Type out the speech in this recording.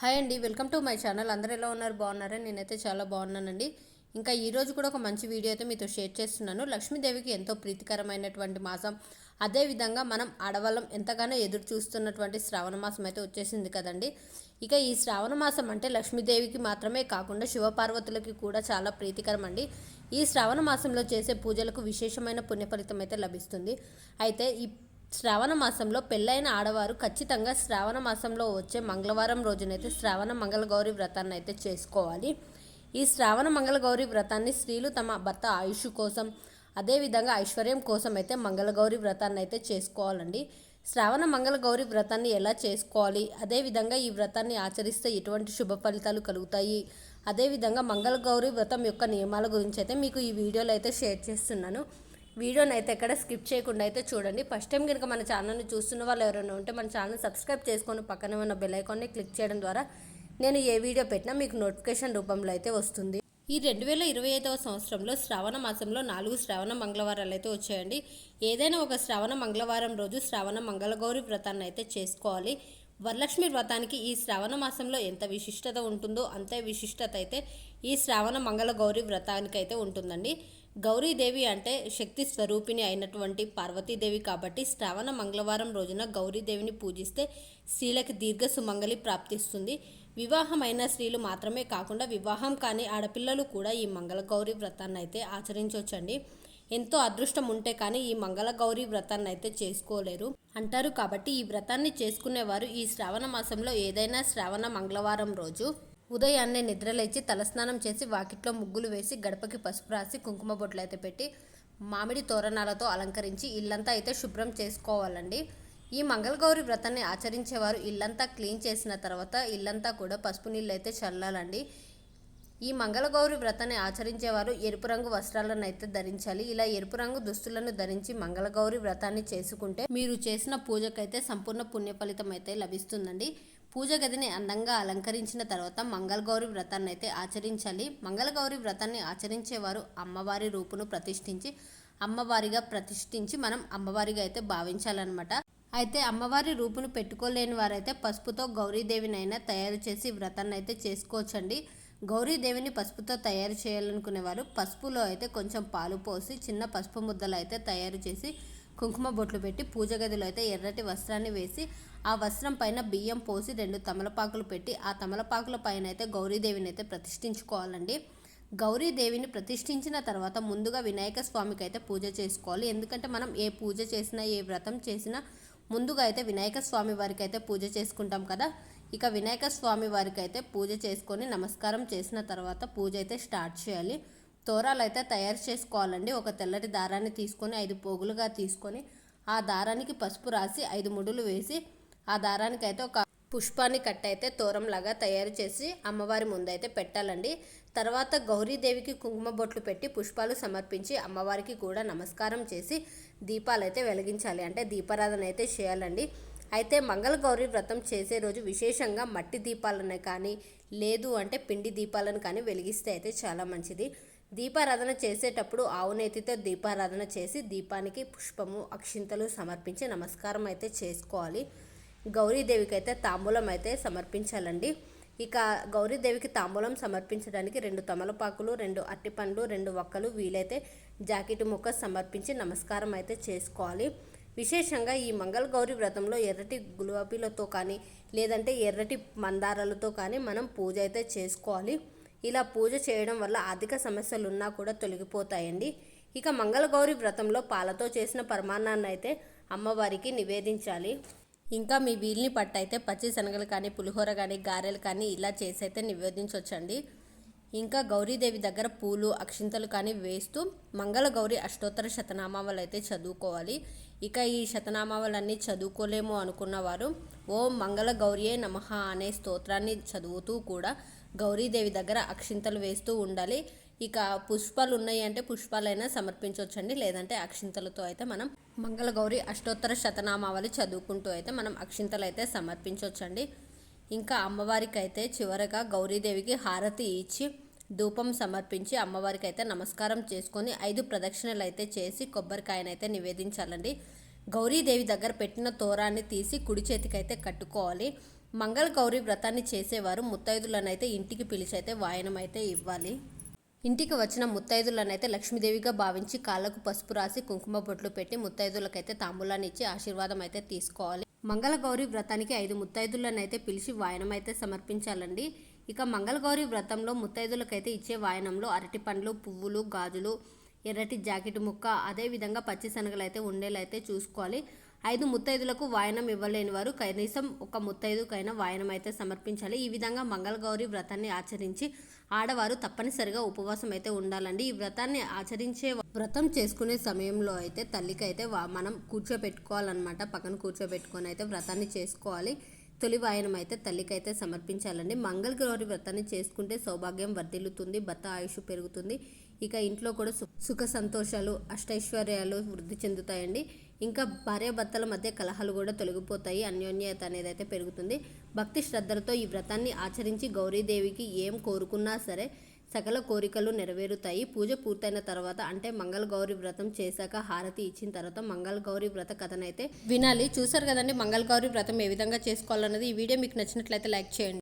Hi అండి welcome to my channel. అందరూ ఎలా ఉన్నారు? బాగున్నారని నేనైతే చాలా బాగున్నానండి. ఇంకా ఈరోజు కూడా ఒక మంచి వీడియో అయితే మీతో షేర్ చేస్తున్నాను. లక్ష్మీదేవికి ఎంతో ప్రీతికరమైనటువంటి మాసం. అదేవిధంగా మనం ఆడవాళ్ళం ఎంతగానో ఎదురు చూస్తున్నటువంటి శ్రావణ మాసం అయితే వచ్చేసింది కదండి. ఇక ఈ శ్రావణ మాసం అంటే లక్ష్మీదేవికి మాత్రమే కాకుండా శివపార్వతులకి కూడా చాలా ప్రీతికరం అండి. ఈ శ్రావణ మాసంలో చేసే పూజలకు విశేషమైన పుణ్యఫలితం అయితే లభిస్తుంది. అయితే ఈ శ్రావణ మాసంలో పెళ్ళైన ఆడవారు ఖచ్చితంగా శ్రావణ మాసంలో వచ్చే మంగళవారం రోజునైతే శ్రావణ మంగళగౌరి వ్రతాన్ని అయితే చేసుకోవాలి. ఈ శ్రావణ మంగళగౌరి వ్రతాన్ని స్త్రీలు తమ భర్త ఆయుష్ కోసం అదేవిధంగా ఐశ్వర్యం కోసం అయితే మంగళగౌరి వ్రతాన్ని అయితే చేసుకోవాలండి. శ్రావణ మంగళగౌరి వ్రతాన్ని ఎలా చేసుకోవాలి? అదేవిధంగా ఈ వ్రతాన్ని ఆచరిస్తే ఎటువంటి శుభ ఫలితాలు కలుగుతాయి? అదేవిధంగా మంగళగౌరి వ్రతం యొక్క నియమాల గురించి అయితే మీకు ఈ వీడియోలో అయితే షేర్ చేస్తున్నాను. వీడియోని అయితే ఎక్కడ స్కిప్ చేయకుండా అయితే చూడండి. ఫస్ట్ టైం కనుక మన ఛానల్ని చూస్తున్న వాళ్ళు ఎవరైనా ఉంటే మన ఛానల్ సబ్స్క్రైబ్ చేసుకొని పక్కనే ఉన్న బెల్ ఐకాన్ని క్లిక్ చేయడం ద్వారా నేను ఏ వీడియో పెట్టినా మీకు నోటిఫికేషన్ రూపంలో అయితే వస్తుంది. ఈ రెండు వేల ఇరవై ఐదవ సంవత్సరంలో శ్రావణ మాసంలో నాలుగు శ్రావణ మంగళవారాలు అయితే వచ్చాయండి. ఏదైనా ఒక శ్రావణ మంగళవారం రోజు శ్రావణ మంగళగౌరి వ్రతాన్ని అయితే చేసుకోవాలి. వరలక్ష్మి వ్రతానికి ఈ శ్రావణ మాసంలో ఎంత విశిష్టత ఉంటుందో అంతే విశిష్టత అయితే ఈ శ్రావణ మంగళగౌరి వ్రతానికి అయితే ఉంటుందండి. గౌరీదేవి అంటే శక్తి స్వరూపిణి అయినటువంటి పార్వతీదేవి కాబట్టి శ్రావణ మంగళవారం రోజున గౌరీదేవిని పూజిస్తే స్త్రీలకు దీర్ఘ సుమంగళి ప్రాప్తిస్తుంది. వివాహమైన స్త్రీలు మాత్రమే కాకుండా వివాహం కాని ఆడపిల్లలు కూడా ఈ మంగళ గౌరి వ్రతాన్ని అయితే ఆచరించవచ్చండి ఎంతో అదృష్టం ఉంటే కానీ ఈ మంగళ గౌరి వ్రతాన్ని అయితే చేసుకోలేరు. అంటారు కాబట్టి ఈ వ్రతాన్ని చేసుకునేవారు ఈ శ్రావణ మాసంలో ఏదైనా శ్రావణ మంగళవారం రోజు. ఉదయాన్నే నిద్రలేచి తలస్నానం చేసి వాకిట్లో ముగ్గులు వేసి గడపకి పసుపు రాసి కుంకుమ బొట్లు అయితే పెట్టి మామిడి తోరణాలతో అలంకరించి ఇల్లంతా అయితే శుభ్రం చేసుకోవాలండి. ఈ మంగళగౌరి వ్రతాన్ని ఆచరించేవారు ఇల్లంతా క్లీన్ చేసిన తర్వాత ఇల్లంతా కూడా పసుపు నీళ్ళు అయితే చల్లాలండి. ఈ మంగళగౌరి వ్రతాన్ని ఆచరించేవారు ఎరుపు రంగు వస్త్రాలను అయితే ధరించాలి. ఇలా ఎరుపు రంగు దుస్తులను ధరించి మంగళగౌరి వ్రతాన్ని చేసుకుంటే మీరు చేసిన పూజకైతే సంపూర్ణ పుణ్య ఫలితం అయితే లభిస్తుందండి. పూజ గదిని అందంగా అలంకరించిన తర్వాత మంగళగౌరి వ్రతాన్ని అయితే ఆచరించాలి. మంగళగౌరి వ్రతాన్ని ఆచరించేవారు అమ్మవారి రూపును ప్రతిష్ఠించి అమ్మవారిగా ప్రతిష్ఠించి మనం అమ్మవారిగా అయితే భావించాలన్నమాట. అయితే అమ్మవారి రూపును పెట్టుకోలేని వారైతే పసుపుతో గౌరీదేవినైనా తయారు చేసి వ్రతాన్ని అయితే చేసుకోవచ్చండి. గౌరీదేవిని పసుపుతో తయారు చేయాలనుకునేవారు. పసుపులో అయితే కొంచెం పాలు పోసి చిన్న పసుపు ముద్దలు అయితే తయారు చేసి కుంకుమ బొట్లు పెట్టి పూజ గదిలో అయితే ఎర్రటి వస్త్రాన్ని వేసి ఆ వస్త్రం పైన బియ్యం పోసి రెండు తమలపాకులు పెట్టి ఆ తమలపాకుల పైన అయితే గౌరీదేవిని అయితే ప్రతిష్ఠించుకోవాలండి. గౌరీదేవిని ప్రతిష్ఠించిన తర్వాత ముందుగా వినాయక స్వామికి అయితే పూజ చేసుకోవాలి. ఎందుకంటే మనం ఏ పూజ చేసినా ఏ వ్రతం చేసినా ముందుగా అయితే వినాయక స్వామి వారికి అయితే పూజ చేసుకుంటాం కదా. ఇక వినాయక స్వామి వారికి అయితే పూజ చేసుకొని నమస్కారం చేసిన తర్వాత పూజ అయితే స్టార్ట్ చేయాలి. తోరాలు అయితే తయారు చేసుకోవాలండి. ఒక తెల్లటి దారాన్ని తీసుకొని ఐదు పోగులుగా తీసుకొని ఆ దారానికి పసుపు రాసి ఐదు ముడులు వేసి ఆ దారానికి అయితే ఒక పుష్పాన్ని కట్ అయితే తోరంలాగా తయారు చేసి అమ్మవారి ముందైతే పెట్టాలండి. తర్వాత గౌరీదేవికి కుంకుమ బొట్లు పెట్టి పుష్పాలు సమర్పించి అమ్మవారికి కూడా నమస్కారం చేసి దీపాలు అయితే వెలిగించాలి. అంటే దీపారాధన అయితే చేయాలండి. అయితే మంగళ గౌరీ వ్రతం చేసే రోజు విశేషంగా మట్టి దీపాలను కానీ లేదు అంటే పిండి దీపాలను కానీ వెలిగిస్తే అయితే చాలా మంచిది. దీపారాధన చేసేటప్పుడు ఆవునేతితో దీపారాధన చేసి దీపానికి పుష్పము అక్షింతలు సమర్పించి నమస్కారం అయితే చేసుకోవాలి. గౌరీదేవికి అయితే తాంబూలం అయితే సమర్పించాలండి. ఇక గౌరీదేవికి తాంబూలం సమర్పించడానికి రెండు తమలపాకులు రెండు అట్టిపండ్లు రెండు వక్కలు వీలైతే జాకెట్ ముక్క సమర్పించి నమస్కారం అయితే చేసుకోవాలి. విశేషంగా ఈ మంగళ గౌరి వ్రతంలో ఎర్రటి గులాబీలతో కానీ లేదంటే ఎర్రటి మందారాలతో కానీ మనం పూజ అయితే చేసుకోవాలి. ఇలా పూజ చేయడం వల్ల ఆర్థిక సమస్యలు ఉన్నా కూడా తొలగిపోతాయండి. ఇక మంగళగౌరి వ్రతంలో పాలతో చేసిన పరమాన్నాన్ని అయితే అమ్మవారికి నివేదించాలి. ఇంకా మీ వీల్ని పట్టయితే పచ్చి శనగలు కానీ పులిహోర కానీ గారెలు కానీ ఇలా చేసి అయితే నివేదించవచ్చండి ఇంకా గౌరీదేవి దగ్గర పూలు అక్షింతలు కానీ వేస్తూ మంగళగౌరి అష్టోత్తర శతనామావళి అయితే చదువుకోవాలి. ఇక ఈ శతనామావళన్నీ చదువుకోలేము అనుకున్నవారు ఓం మంగళ గౌరియే నమ అనే స్తోత్రాన్ని చదువుతూ కూడా గౌరీదేవి దగ్గర అక్షింతలు వేస్తూ ఉండాలి. ఇక పుష్పాలు ఉన్నాయి అంటే పుష్పాలైనా సమర్పించవచ్చండి లేదంటే అక్షింతలతో అయితే మనం మంగళ గౌరి అష్టోత్తర శతనామావళి చదువుకుంటూ అయితే మనం అక్షింతలు అయితే సమర్పించవచ్చండి ఇంకా అమ్మవారికి అయితే చివరగా గౌరీదేవికి హారతి ఇచ్చి ధూపం సమర్పించి అమ్మవారికి అయితే నమస్కారం చేసుకొని ఐదు ప్రదక్షిణలు అయితే చేసి కొబ్బరికాయనైతే నివేదించాలండి. గౌరీదేవి దగ్గర పెట్టిన తోరాన్ని తీసి కుడి చేతికైతే కట్టుకోవాలి. మంగళ గౌరీ వ్రతాన్ని చేసేవారు. ముత్తైదులనైతే ఇంటికి పిలిచి అయితే వాయనం అయితే ఇవ్వాలి. ఇంటికి వచ్చిన ముత్తైదులనైతే లక్ష్మీదేవిగా భావించి కాళ్ళకు పసుపు రాసి కుంకుమ బొట్లు పెట్టి ముత్తైదులకైతే తాంబూలాన్ని ఇచ్చి ఆశీర్వాదం అయితే తీసుకోవాలి మంగళగౌరి వ్రతానికి ఐదు ముత్తైదులనైతే పిలిచి వాయనం అయితే సమర్పించాలండి. ఇక మంగళగౌరి వ్రతంలో ముత్తైదులకైతే ఇచ్చే వాయనంలో అరటి పండ్లు పువ్వులు గాజులు ఎర్రటి జాకెట్ ముక్క అదేవిధంగా పచ్చి శనగలు అయితే ఉండేలా అయితే చూసుకోవాలి. ఐదు ముత్తైదులకు వాయనం ఇవ్వలేని వారు కనీసం ఒక ముత్తైదుకైనా వాయనం అయితే సమర్పించాలి. ఈ విధంగా మంగళగౌరి వ్రతాన్ని ఆచరించి ఆడవారు తప్పనిసరిగా ఉపవాసం అయితే ఉండాలండి. ఈ వ్రతాన్ని ఆచరించే వ్రతం చేసుకునే సమయంలో అయితే తల్లికి అయితే వా- మనం కూర్చోబెట్టుకోవాలన్నమాట పక్కన కూర్చోబెట్టుకొని అయితే వ్రతాన్ని చేసుకోవాలి. తొలి వాయనం అయితే తల్లికి అయితే సమర్పించాలండి మంగళగౌరి వ్రతాన్ని చేసుకుంటే సౌభాగ్యం వర్ధిల్లుతుంది భర్త ఆయుష్ పెరుగుతుంది. ఇక ఇంట్లో కూడా సు- సుఖ సంతోషాలు అష్టైశ్వర్యాలు వృద్ధి చెందుతాయండి. ఇంకా భార్యాభర్తల మధ్య కలహాలు కూడా తొలగిపోతాయి అన్యోన్యత అనేది అయితే పెరుగుతుంది. భక్తి శ్రద్ధలతో ఈ వ్రతాన్ని ఆచరించి గౌరీదేవికి ఏం కోరుకున్నా సరే సకల కోరికలు నెరవేరుతాయి. పూజ పూర్తయిన తర్వాత అంటే మంగళ గౌరి వ్రతం చేశాక హారతి ఇచ్చిన తర్వాత మంగళ గౌరి వ్రత కథనైతే వినాలి. చూసారు కదండి మంగళ గౌరి వ్రతం ఏ విధంగా చేసుకోవాలన్నది ఈ వీడియో మీకు నచ్చినట్లయితే లైక్ చేయండి.